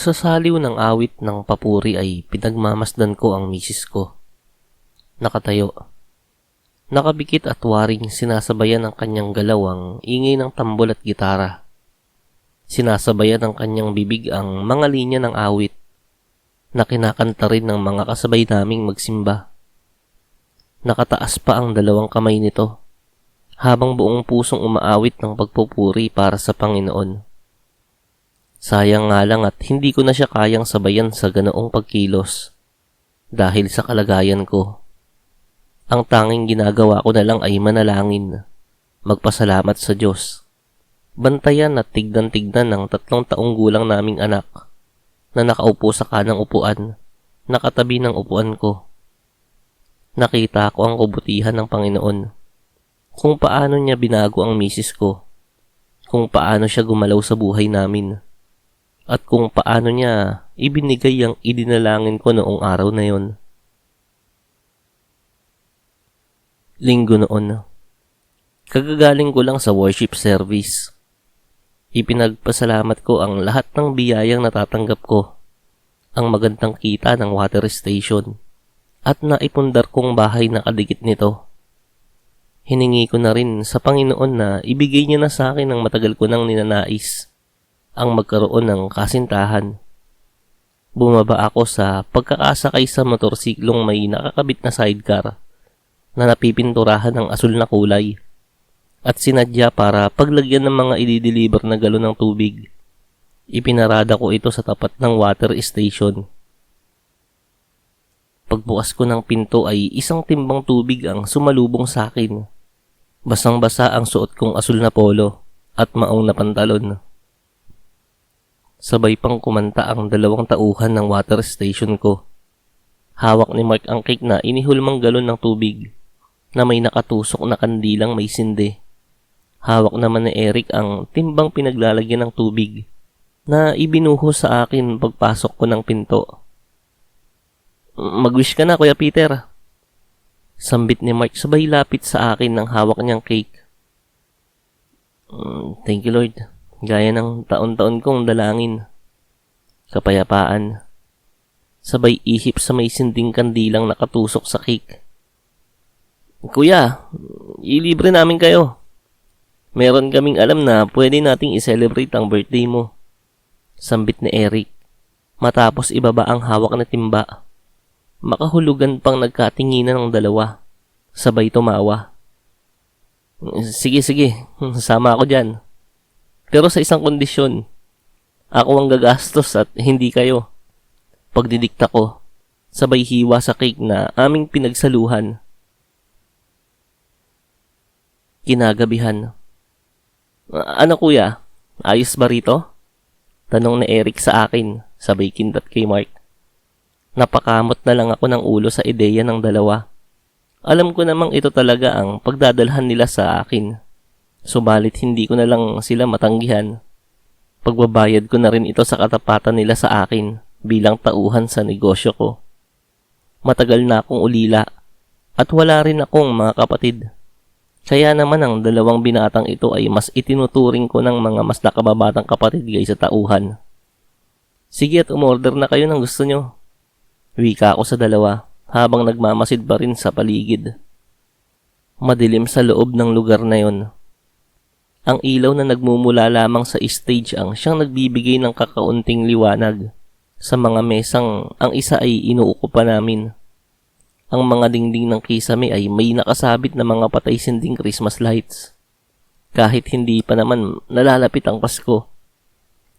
Sa saliw ng awit ng papuri ay pinagmamasdan ko ang misis ko. Nakatayo. Nakabikit at waring sinasabayan ng kanyang galaw ang ingay ng tambol at gitara. Sinasabayan ng kanyang bibig ang mga linya ng awit na kinakanta rin ng mga kasabay naming magsimba. Nakataas pa ang dalawang kamay nito habang buong pusong umaawit ng pagpupuri para sa Panginoon. Sayang nga lang at hindi ko na siya kayang sabayan sa ganoong pagkilos dahil sa kalagayan ko. Ang tanging ginagawa ko na lang ay manalangin, magpasalamat sa Diyos. Bantayan at tignan-tignan ng tatlong taong gulang naming anak na nakaupo sa kanang upuan, nakatabi ng upuan ko. Nakita ko ang kabutihan ng Panginoon, kung paano niya binago ang misis ko, kung paano siya gumalaw sa buhay namin at kung paano niya ibinigay ang idinalangin ko noong araw na yon. Linggo noon. Kagagaling ko lang sa worship service. Ipinagpasalamat ko ang lahat ng biyayang natatanggap ko. Ang magandang kita ng water station at naipundar kong bahay na kadikit nito. Hiningi ko na rin sa Panginoon na ibigay niya na sa akin ang matagal ko nang ninanais ang magkaroon ng kasintahan. Bumaba ako sa pagkakasakay sa motorsiklong may nakakabit na sidecar na napipinturahan ng asul na kulay at sinadya para paglagyan ng mga i-deliver na galon ng tubig. Ipinarada ko ito sa tapat ng water station. Pagbukas ko ng pinto ay isang timbang tubig ang sumalubong sa akin. Basang-basa ang suot kong asul na polo at maong na pantalon. Sabay pang kumanta ang dalawang tauhan ng water station ko. Hawak ni Mark ang cake na inihulmang galon ng tubig na may nakatusok na kandilang may sinde. Hawak naman ni Eric ang timbang pinaglalagyan ng tubig na ibinuho sa akin pagpasok ko ng pinto. Mag-wish ka na, Kuya Peter. Sambit ni Mark sabay lapit sa akin ng hawak niyang cake. Mm, thank you, Lord. Gaya ng taon-taon kong dalangin. Kapayapaan. Sabay ihip sa may sinding kandilang nakatusok sa cake. Kuya, ilibre namin kayo. Meron kaming alam na pwede nating i-celebrate ang birthday mo. Sambit ni Eric. Matapos ibaba ang hawak na timba. Makahulugan pang nagkatinginan ng dalawa. Sabay tumawa. Sige, sige. Sama ako dyan. Pero sa isang kondisyon, ako ang gagastos at hindi kayo. Pagdidikta ko, sabay hiwa sa cake na aming pinagsaluhan. Kinagabihan. Ano kuya? Ayos ba rito? Tanong ni Eric sa akin, sabay kindat kay Mark. Napakamot na lang ako ng ulo sa ideya ng dalawa. Alam ko namang ito talaga ang pagdadalhan nila sa akin. Subalit hindi ko na lang sila matanggihan. Pagbabayad ko na rin ito sa katapatan nila sa akin bilang tauhan sa negosyo ko. Matagal na akong ulila at wala rin akong mga kapatid. Kaya naman ang dalawang binatang ito ay mas itinuturing ko ng mga mas nakababatang kapatid kaysa tauhan. Sige at umorder na kayo ng gusto nyo. Wika ako sa dalawa habang nagmamasid pa rin sa paligid. Madilim sa loob ng lugar na yon ang ilaw na nagmumula lamang sa stage ang siyang nagbibigay ng kakaunting liwanag sa mga mesang ang isa ay inuukupa namin. Ang mga dingding ng kisame ay may nakasabit na mga patay sinding Christmas lights. Kahit hindi pa naman nalalapit ang Pasko.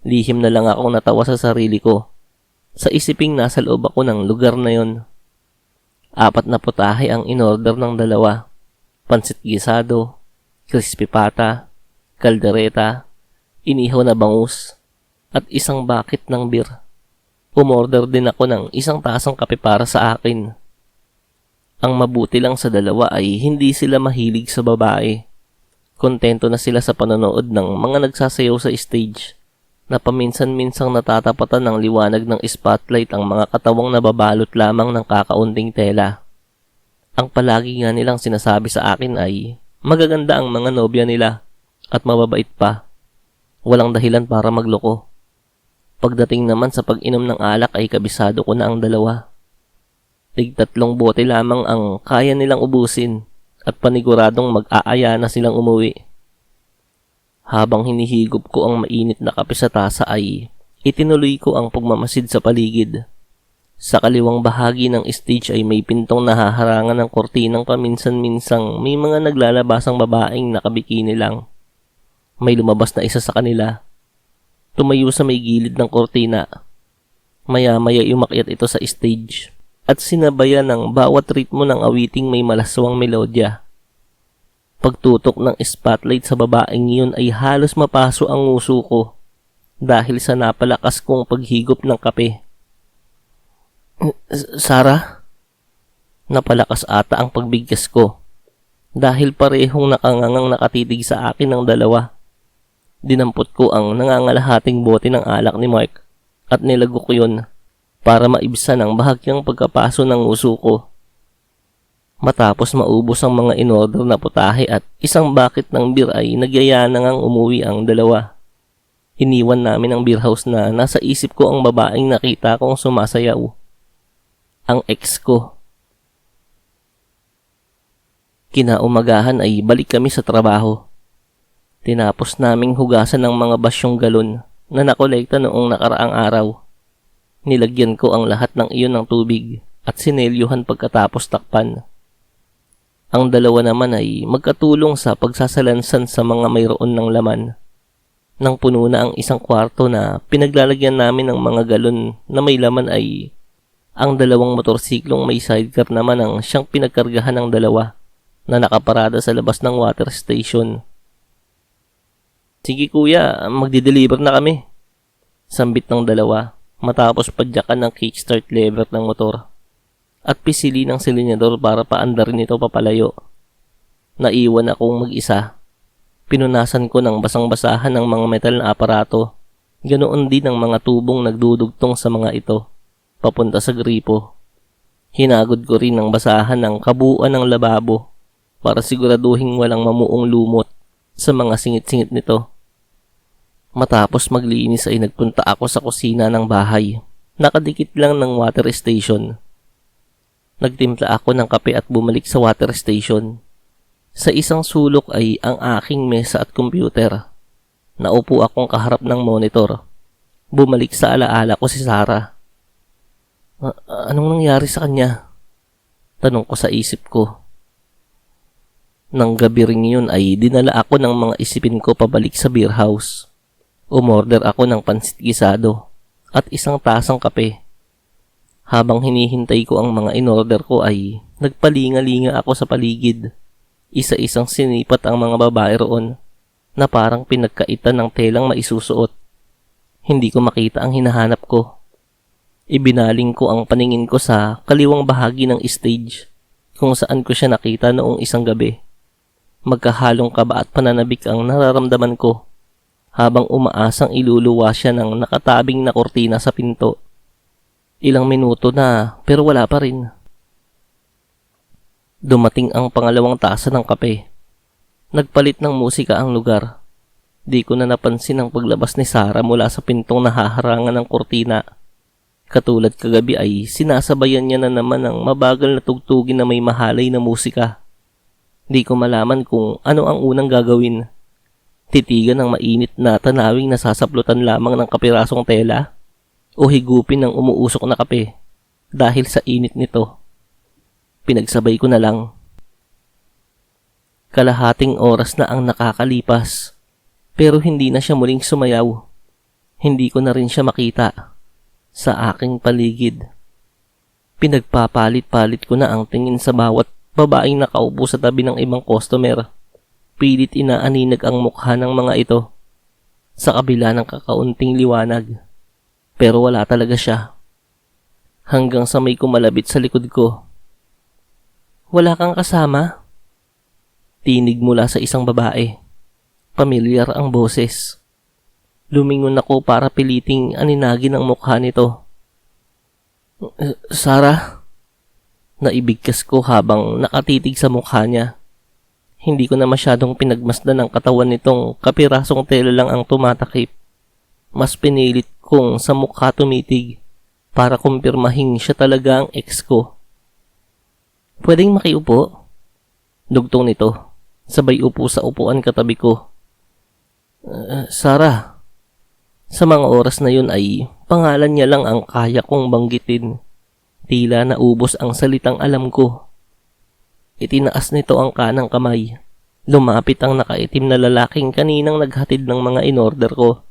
Lihim na lang akong natawa sa sarili ko. Sa isiping nasa loob ako ng lugar na yon. Apat na putahe ang inorder ng dalawa. Pansit gisado, crispy pata, kaldereta, inihaw na bangus, at isang bakit ng beer. Umorder din ako ng isang tasang kape para sa akin. Ang mabuti lang sa dalawa ay hindi sila mahilig sa babae. Kontento na sila sa panonood ng mga nagsasayaw sa stage na paminsan-minsang natatapatan ng liwanag ng spotlight ang mga katawang nababalot lamang ng kakaunting tela. Ang palagi nga nilang sinasabi sa akin ay magaganda ang mga nobya nila at mababait pa. Walang dahilan para magloko. Pagdating naman sa pag-inom ng alak ay kabisado ko na ang dalawa. Tig tatlong bote lamang ang kaya nilang ubusin at paniguradong mag-aaya na silang umuwi. Habang hinihigop ko ang mainit na kape sa tasa ay itinuloy ko ang pagmamasid sa paligid. Sa kaliwang bahagi ng stage ay may pintong nahaharangan ng kortinang paminsan-minsang may mga naglalabasang babaeng nakabikini lang. May lumabas na isa sa kanila. Tumayo sa may gilid ng kortina. Maya-maya umakyat ito sa stage at sinabayan ng bawat ritmo ng awiting may malaswang melodya. Pagtutok ng spotlight sa babaeng iyon ay halos mapaso ang nguso ko dahil sa napalakas kong paghigop ng kape. Sara? Napalakas ata ang pagbigkas ko dahil parehong nakangangang nakatitig sa akin ng dalawa. Dinampot ko ang nangangalahating bote ng alak ni Mark at nilago ko yun para maibsan ang bahagyang pagkapaso ng uso ko. Matapos maubos ang mga inorder na putahe at isang bucket ng beer ay nagyaya na umuwi ang dalawa. Iniwan namin ang beer house na nasa isip ko ang babaeng nakita kong sumasayaw. Ang ex ko. Kinaumagahan ay balik kami sa trabaho. Tinapos naming hugasan ng mga basyong galon na nakolekta noong nakaraang araw. Nilagyan ko ang lahat ng iyon ng tubig at sinelyuhan pagkatapos takpan. Ang dalawa naman ay magkatulong sa pagsasalansan sa mga mayroon ng laman. Nang puno na ang isang kwarto na pinaglalagyan namin ng mga galon na may laman ay ang dalawang motorsiklong may sidecar naman ang siyang pinagkargahan ng dalawa na nakaparada sa labas ng water station. Sige kuya, magdi-deliver na kami. Sambit ng dalawa matapos padyakan ng kickstart lever ng motor at pisili ng silinyador para paandarin ito papalayo. Naiwan akong mag-isa. Pinunasan ko ng basang-basahan ng mga metal na aparato. Ganoon din ang mga tubong nagdudugtong sa mga ito, papunta sa gripo. Hinagod ko rin ng basahan ng kabuuan ng lababo para siguraduhin walang mamuong lumot sa mga singit-singit nito. Matapos maglinis ay nagpunta ako sa kusina ng bahay. Nakadikit lang ng water station Nagtimpla ako ng kape at bumalik sa water station. Sa isang sulok ay ang aking mesa at computer. Naupo akong kaharap ng monitor. Bumalik sa alaala ko si Sarah. anong nangyari sa kanya? Tanong ko sa isip ko. Nang gabi ring yun ay dinala ako ng mga isipin ko pabalik sa beer house. Umorder ako ng pansit gisado at isang tasang kape. Habang hinihintay ko ang mga inorder ko ay nagpalinga-linga ako sa paligid. Isa-isang sinipat ang mga babae roon na parang pinagkaitan ng telang maisusuot. Hindi ko makita ang hinahanap ko. Ibinaling ko ang paningin ko sa kaliwang bahagi ng stage kung saan ko siya nakita noong isang gabi. Magkahalong kaba at pananabik ang nararamdaman ko habang umaasang iluluwa siya ng nakatabing na kortina sa pinto Ilang minuto na pero wala pa rin. Dumating ang pangalawang tasa ng kape. Nagpalit ng musika ang lugar. Di ko na napansin ang paglabas ni Sarah mula sa pintong nahaharangan ng kurtina. Katulad kagabi ay sinasabayan niya na naman ang mabagal na tugtugin na may mahalay na musika. Di ko malaman kung ano ang unang gagawin. Titigan ng mainit na tanawing nasasaplutan lamang ng kapirasong tela o higupin ng umuusok na kape dahil sa init nito. Pinagsabay ko na lang. Kalahating oras na ang nakakalipas pero hindi na siya muling sumayaw. Hindi ko na rin siya makita sa aking paligid. Pinagpapalit-palit ko na ang tingin sa bawat babaeng nakaupo sa tabi ng ibang customer. Pilit inaaninag ang mukha ng mga ito sa kabila ng kakaunting liwanag. Pero wala talaga siya. Hanggang sa may kumalabit sa likod ko. Wala kang kasama? Tinig mula sa isang babae. Pamilyar ang boses. Lumingon ako para piliting aninagin ang mukha nito. Sarah? Naibigkas ko habang nakatitig sa mukha niya. Hindi ko na masyadong pinagmasdan ang katawan nitong kapirasong tela lang ang tumatakip. Mas pinilit kong sa mukha tumitig para kumpirmahing siya talaga ang ex ko. Pwedeng makiupo? Dugtong nito. Sabay upo sa upuan katabi ko. "Uh, Sarah, sa mga oras na yun ay pangalan niya lang ang kaya kong banggitin. Tila naubos ang salitang alam ko. Itinaas nito ang kanang kamay. Lumapit ang nakaitim na lalaking kaninang naghatid ng mga inorder ko.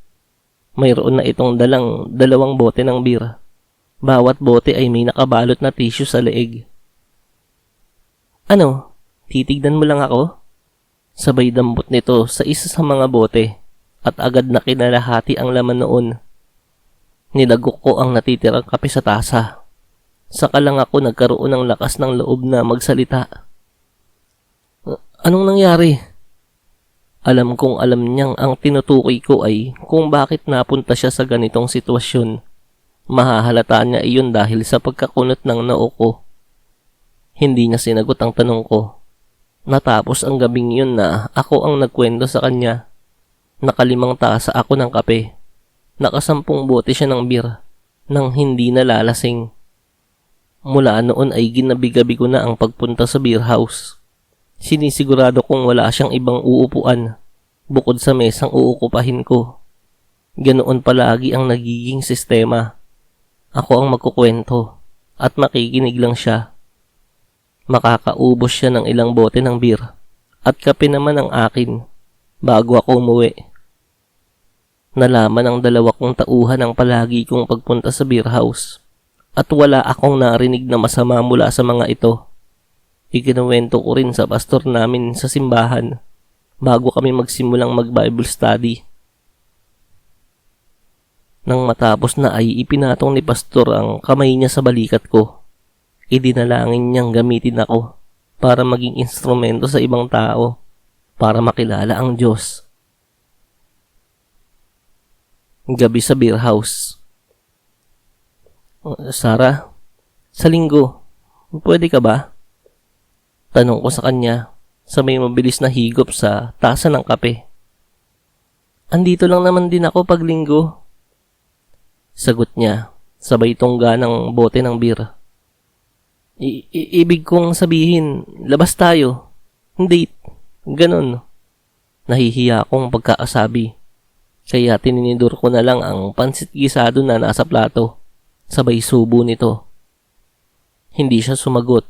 Mayroon na itong dalang dalawang bote ng beer. Bawat bote ay may nakabalot na tissue sa leeg. Ano? Titignan mo lang ako? Sabay dambot nito sa isa sa mga bote at agad na kinalahati ang laman noon. Nilagok ko ang natitirang kape sa tasa. Saka lang ako nagkaroon ng lakas ng loob na magsalita. "A- Anong nangyari? Alam kong alam niyang ang tinutukoy ko ay kung bakit napunta siya sa ganitong sitwasyon. Mahahalata niya iyon dahil sa pagkakunot ng noo ko. Hindi niya sinagot ang tanong ko. Natapos ang gabing yun na ako ang nagkwento sa kanya. Nakalimang tasa ako ng kape. Nakasampung bote siya ng beer nang hindi nalalasing. Mula noon ay ginabi-gabi ko na ang pagpunta sa beer house. Sinisigurado kong wala siyang ibang uupuan bukod sa mesang uukupahin ko. Ganoon palagi ang nagiging sistema. Ako ang magkukwento at makikinig lang siya. Makakaubos siya ng ilang bote ng beer at kape naman ang akin bago ako umuwi. Nalaman ng dalawa kong tauhan ang palagi kong pagpunta sa beer house at wala akong narinig na masama mula sa mga ito. Ikinuwento ko rin sa pastor namin sa simbahan bago kami magsimulang mag-Bible study. Nang matapos na ay ipinatong ni pastor ang kamay niya sa balikat ko. Idinalangin niyang gamitin ako para maging instrumento sa ibang tao para makilala ang Diyos. Gabi sa beer house. "Uh, Sarah, sa linggo, pwede ka ba? Tanong ko sa kanya sa may mabilis na higop sa tasa ng kape. Andito lang naman din ako pag linggo. Sagot niya, sabay tungga ng bote ng beer. I- ibig kong sabihin, labas tayo. Date. Ganon. Nahihiya akong pagkakasabi. Kaya tininidor ko na lang ang pansit gisado na nasa plato. Sabay subo nito. Hindi siya sumagot.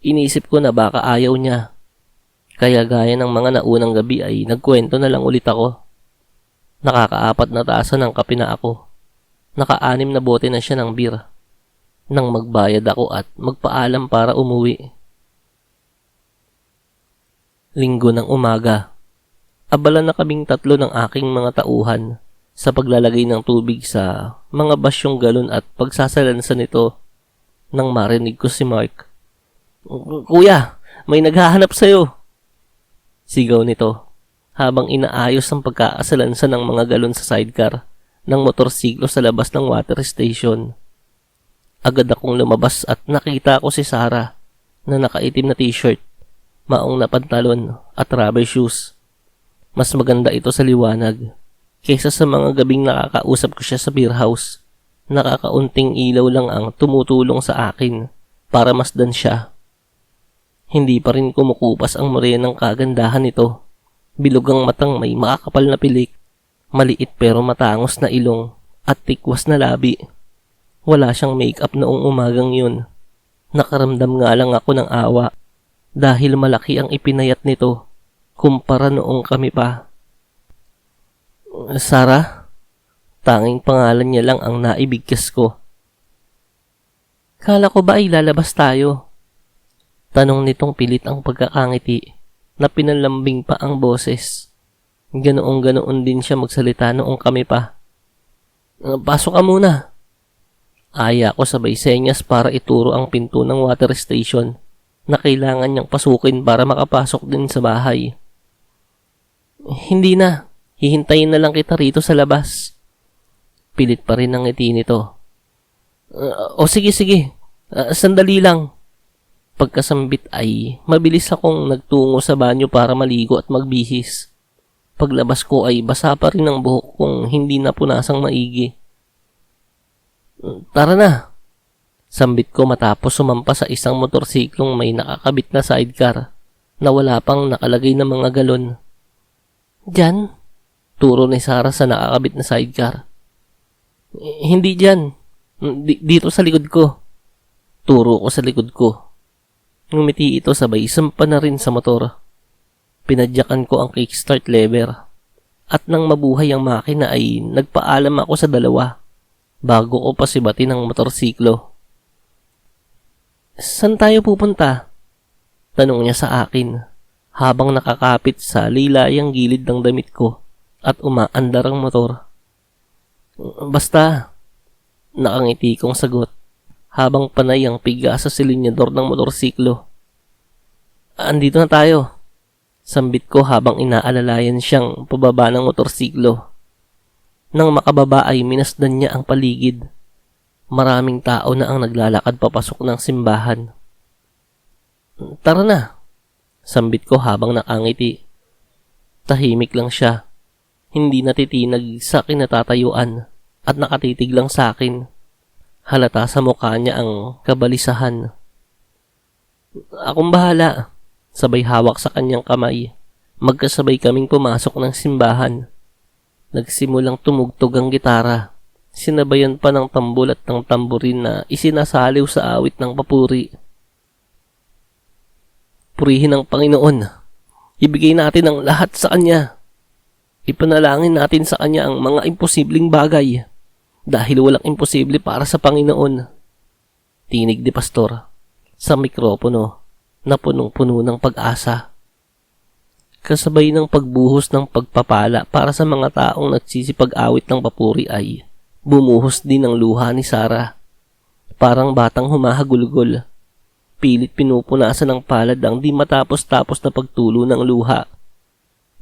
Inisip ko na baka ayaw niya. Kaya gaya ng mga naunang gabi ay nagkwento na lang ulit ako. Nakakaapat na tasa ng kape na ako. Nakaanim na bote na siya ng beer. Nang magbayad ako at magpaalam para umuwi. Linggo ng umaga. Abala na kaming tatlo ng aking mga tauhan sa paglalagay ng tubig sa mga basyong galon at pagsasalansan nito nang marinig ko si Mark. Kuya, may naghahanap sa'yo. Sigaw nito habang inaayos ang pagkaasalansan ng mga galon sa sidecar ng motorsiklo sa labas ng water station. Agad akong lumabas at nakita ko si Sarah na nakaitim na t-shirt, maong na pantalon at rubber shoes. Mas maganda ito sa liwanag kaysa sa mga gabing nakakausap ko siya sa beer house. Nakakaunting ilaw lang ang tumutulong sa akin para masdan siya. Hindi pa rin kumukupas ang morenang kagandahan nito. Bilog ang matang may makakapal na pilik, maliit pero matangos na ilong at tikwas na labi. Wala siyang makeup noong umagang yun. Nakaramdam nga lang ako ng awa dahil malaki ang ipinayat nito kumpara noong kami pa. Sarah, tanging pangalan niya lang ang naibigkas ko. Kala ko ba ay lalabas tayo? Tanong nitong pilit ang pagkakangiti na pinalambing pa ang boses. Ganoong ganoon din siya magsalita noong kami pa. "Uh, Pasok ka muna. Aya ko sabay senyas para ituro ang pinto ng water station na kailangan niyang pasukin para makapasok din sa bahay. Hindi na. Hihintayin na lang kita rito sa labas. Pilit pa rin ang ngiti nito. "Uh, o sige sige. Uh, sandali lang. Pagkasambit ay mabilis akong nagtungo sa banyo para maligo at magbihis. Paglabas ko ay basa pa rin ang buhok kong hindi napunasang maigi. Tara na. Sambit ko matapos sumampa sa isang motorsiklong may nakakabit na sidecar na wala pang nakalagay na mga galon. Diyan? Turo ni Sarah sa nakakabit na sidecar. "Eh, Hindi dyan. Di- dito sa likod ko. Turo ko sa likod ko. Ngumiti ito sabay sampa na rin sa motor. Pinadyakan ko ang kickstart lever. At nang mabuhay ang makina ay nagpaalam ako sa dalawa bago ko pasibati ng motorsiklo. Saan tayo pupunta? Tanong niya sa akin habang nakakapit sa lilayang gilid ng damit ko at umaandar ang motor. Basta, nakangiti kong sagot habang panay ang piga sa silinyador ng motorsiklo. Andito na tayo. Sambit ko habang inaalalayan siyang pababa ng motorsiklo. Nang makababa ay minasdan niya ang paligid. Maraming tao na ang naglalakad papasok ng simbahan. Tara na. Sambit ko habang nakangiti. Tahimik lang siya. Hindi natitinag sa kinatatayuan at nakatitig lang sa akin. Halata sa mukha niya ang kabalisahan. Akong bahala. Sabay hawak sa kanyang kamay. Magkasabay kaming pumasok ng simbahan. Nagsimulang tumugtog ang gitara. Sinabayan pa ng tambol at ng tamburin na isinasaliw sa awit ng papuri. Purihin ang Panginoon. Ibigay natin ang lahat sa Kanya. Ipanalangin natin sa Kanya ang mga imposibleng bagay. Dahil walang imposible para sa Panginoon. Tinig ni Pastor sa mikropono na punong-puno ng pag-asa. Kasabay ng pagbuhos ng pagpapala para sa mga taong nagsisipag-awit ng papuri ay bumuhos din ang luha ni Sarah. Parang batang humahagulgol. Pilit pinupunasan ng palad ang di matapos-tapos na pagtulo ng luha.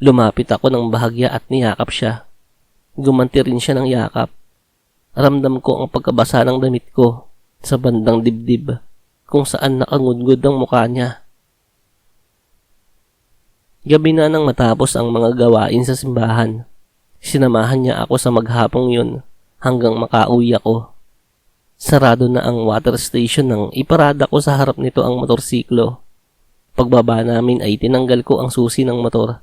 Lumapit ako ng bahagya at niyakap siya. Gumanti rin siya ng yakap. Ramdam ko ang pagkabasa ng damit ko sa bandang dibdib kung saan nakangudgod ang mukha niya. Gabi na nang matapos ang mga gawain sa simbahan. Sinamahan niya ako sa maghapong yun hanggang makauwi ako. Sarado na ang water station nang iparada ko sa harap nito ang motorsiklo. Pagbaba namin ay tinanggal ko ang susi ng motor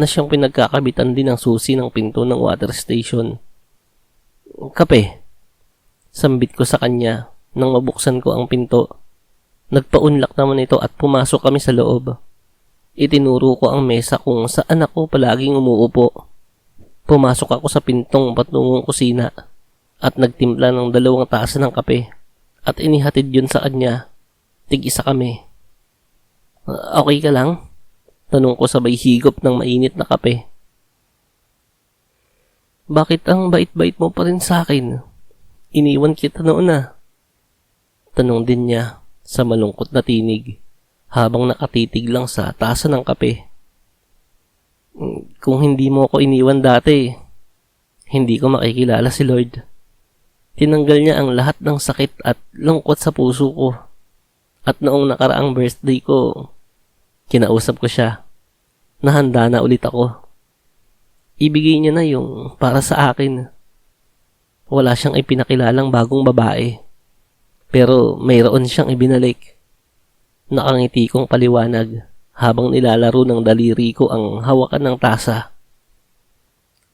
na siyang pinagkakabitan din ng susi ng pinto ng water station. Kape. Sambit ko sa kanya nang mabuksan ko ang pinto. Nagpaunlak naman ito at pumasok kami sa loob. Itinuro ko ang mesa kung saan ako palaging umuupo. Pumasok ako sa pintong patungong kusina at nagtimpla ng dalawang tasa ng kape at inihatid yun sa kanya. Tig-isa kami. "Ah, Okay ka lang? Tanong ko sabay higop ng mainit na kape. Bakit ang bait-bait mo pa rin sa akin? Iniwan kita noon na. Tanong din niya sa malungkot na tinig habang nakatitig lang sa tasa ng kape. "Mm, Kung hindi mo ako iniwan dati, hindi ko makikilala si Lord. Tinanggal niya ang lahat ng sakit at lungkot sa puso ko. At noong nakaraang birthday ko, kinausap ko siya. Nahanda na ulit ako. Ibigay niya na yung para sa akin. Wala siyang ipinakilalang bagong babae. Pero mayroon siyang ibinalik. Nakangiti kong paliwanag habang nilalaro ng daliri ko ang hawakan ng tasa.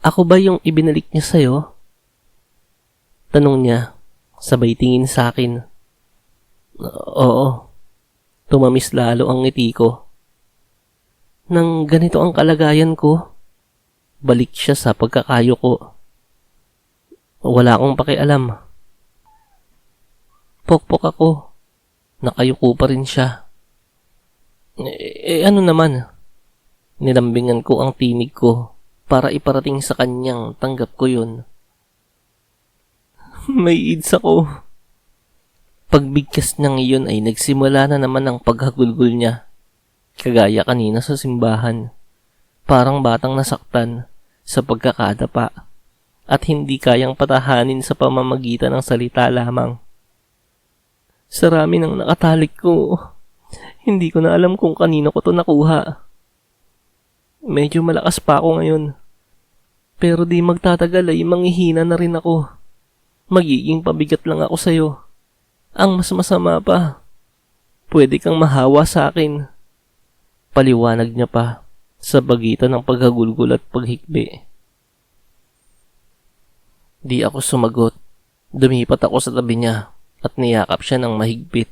Ako ba yung ibinalik niya sa'yo? Tanong niya, sabay tingin sa akin. Oo. Tumamis lalo ang ngiti ko. Nang ganito ang kalagayan ko, balik siya sa pagkakayo ko. Wala akong pakialam. Pokpok ako. Nakayuko pa rin siya. Eh, eh, ano naman? Nilambingan ko ang tinig ko para iparating sa kanyang tanggap ko yun. May AIDS ako. Pagbigkas niyang iyon ay nagsimula na naman ang paghagulgol niya. Kagaya kanina sa simbahan. Parang batang nasaktan sa pagkakadapa at hindi kayang patahanin sa pamamagitan ng salita lamang. Sa rami ng nakatalik ko, hindi ko na alam kung kanino ko to nakuha. Medyo malakas pa ako ngayon. Pero di magtatagal ay manghihina na rin ako. magiging pabigat lang ako sa'yo. Ang mas masama pa, pwede kang mahawa sa akin. Paliwanag niya pa sa pagitan ng paghagulgol at paghikbi. Di ako sumagot. Dumipat ako sa tabi niya at niyakap siya ng mahigpit.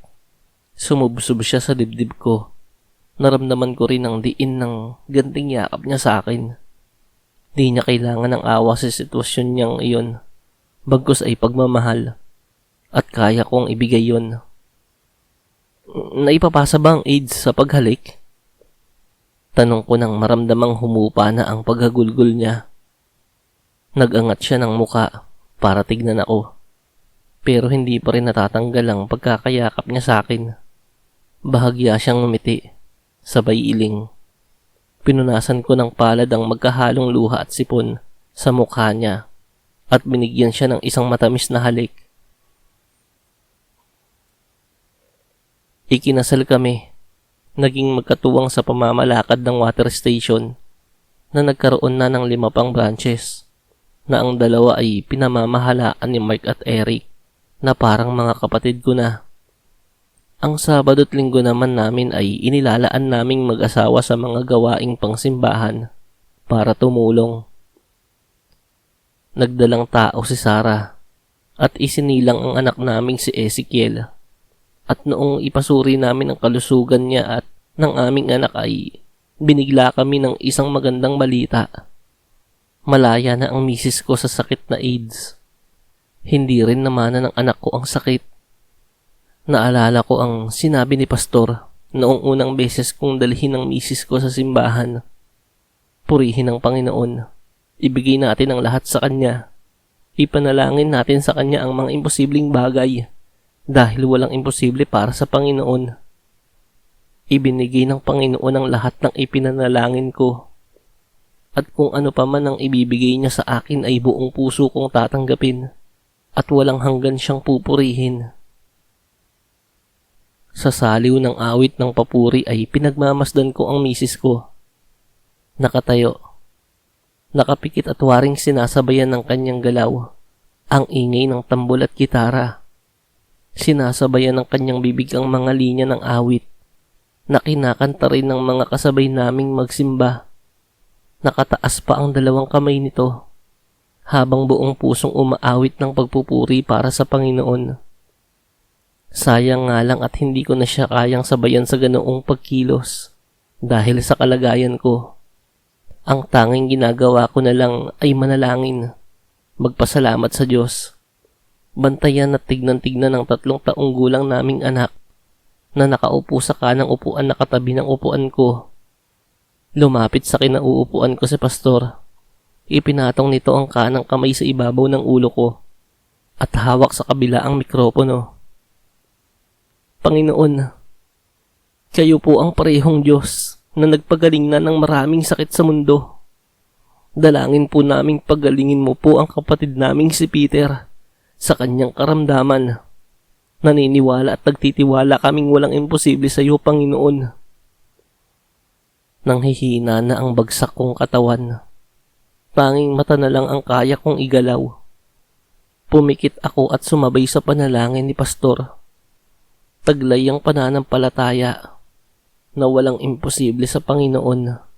Sumubsob siya sa dibdib ko. Naramdaman ko rin ang diin ng ganting yakap niya sa akin. Di niya kailangan ng awa sa sitwasyon niyang iyon. Bagkus ay pagmamahal. At kaya kong ibigay yon. Naipapasa ba ang AIDS sa paghalik? Tanong ko nang maramdamang humupa na ang paghagulgol niya. Nagangat siya ng muka para tignan ako. Pero hindi pa rin natatanggal ang pagkakayakap niya sa akin. Bahagya siyang ngumiti, sabay iling. Pinunasan ko ng palad ang magkahalong luha at sipon sa mukha niya at binigyan siya ng isang matamis na halik. Ikinasal kami. Naging magkatuwang sa pamamalakad ng water station na nagkaroon na ng lima pang branches na ang dalawa ay pinamamahalaan ni Mike at Eric na parang mga kapatid ko na. Ang Sabado at Linggo naman namin ay inilalaan naming mag-asawa sa mga gawaing pangsimbahan para tumulong. Nagdalang tao si Sarah at isinilang ang anak naming si Ezekiel. At noong ipasuri namin ang kalusugan niya at ng aming anak ay binigla kami ng isang magandang balita. Malaya na ang misis ko sa sakit na AIDS. Hindi rin naman ng anak ko ang sakit. Naalala ko ang sinabi ni Pastor noong unang beses kong dalhin ang misis ko sa simbahan. Purihin ang Panginoon. Ibigay natin ang lahat sa Kanya. Ipanalangin natin sa Kanya ang mga imposibleng bagay dahil walang imposible para sa Panginoon. Ibinigay ng Panginoon ang lahat ng ipinanalangin ko. At kung ano pa man ang ibibigay niya sa akin ay buong puso kong tatanggapin at walang hanggan siyang pupurihin. Sa saliw ng awit ng papuri ay pinagmamasdan ko ang misis ko. Nakatayo. Nakapikit at waring sinasabayan ng kanyang galaw. Ang ingay ng tambol at gitara Sinasabayan ng kanyang bibig ang mga linya ng awit na kinakanta rin ng mga kasabay naming magsimba. Nakataas pa ang dalawang kamay nito habang buong pusong umaawit ng pagpupuri para sa Panginoon. Sayang nga lang at hindi ko na siya kayang sabayan sa ganoong pagkilos dahil sa kalagayan ko. Ang tanging ginagawa ko na lang ay manalangin, magpasalamat sa Diyos Bantayan at tignan-tignan ng tatlong taong gulang naming anak na nakaupo sa kanang upuan na katabi ng upuan ko. Lumapit sa kinauupuan ko si pastor. Ipinatong nito ang kanang kamay sa ibabaw ng ulo ko at hawak sa kabila ang mikropono. Panginoon, kayo po ang parehong Diyos na nagpagaling na ng maraming sakit sa mundo. Dalangin po naming pagalingin mo po ang kapatid naming si Peter sa kanyang karamdaman. Naniniwala at nagtitiwala kaming walang imposible sa iyo, Panginoon. Nang hihina na ang bagsak kong katawan, tanging mata na lang ang kaya kong igalaw. Pumikit ako at sumabay sa panalangin ni Pastor. Taglay ang pananampalataya na walang imposible sa Panginoon.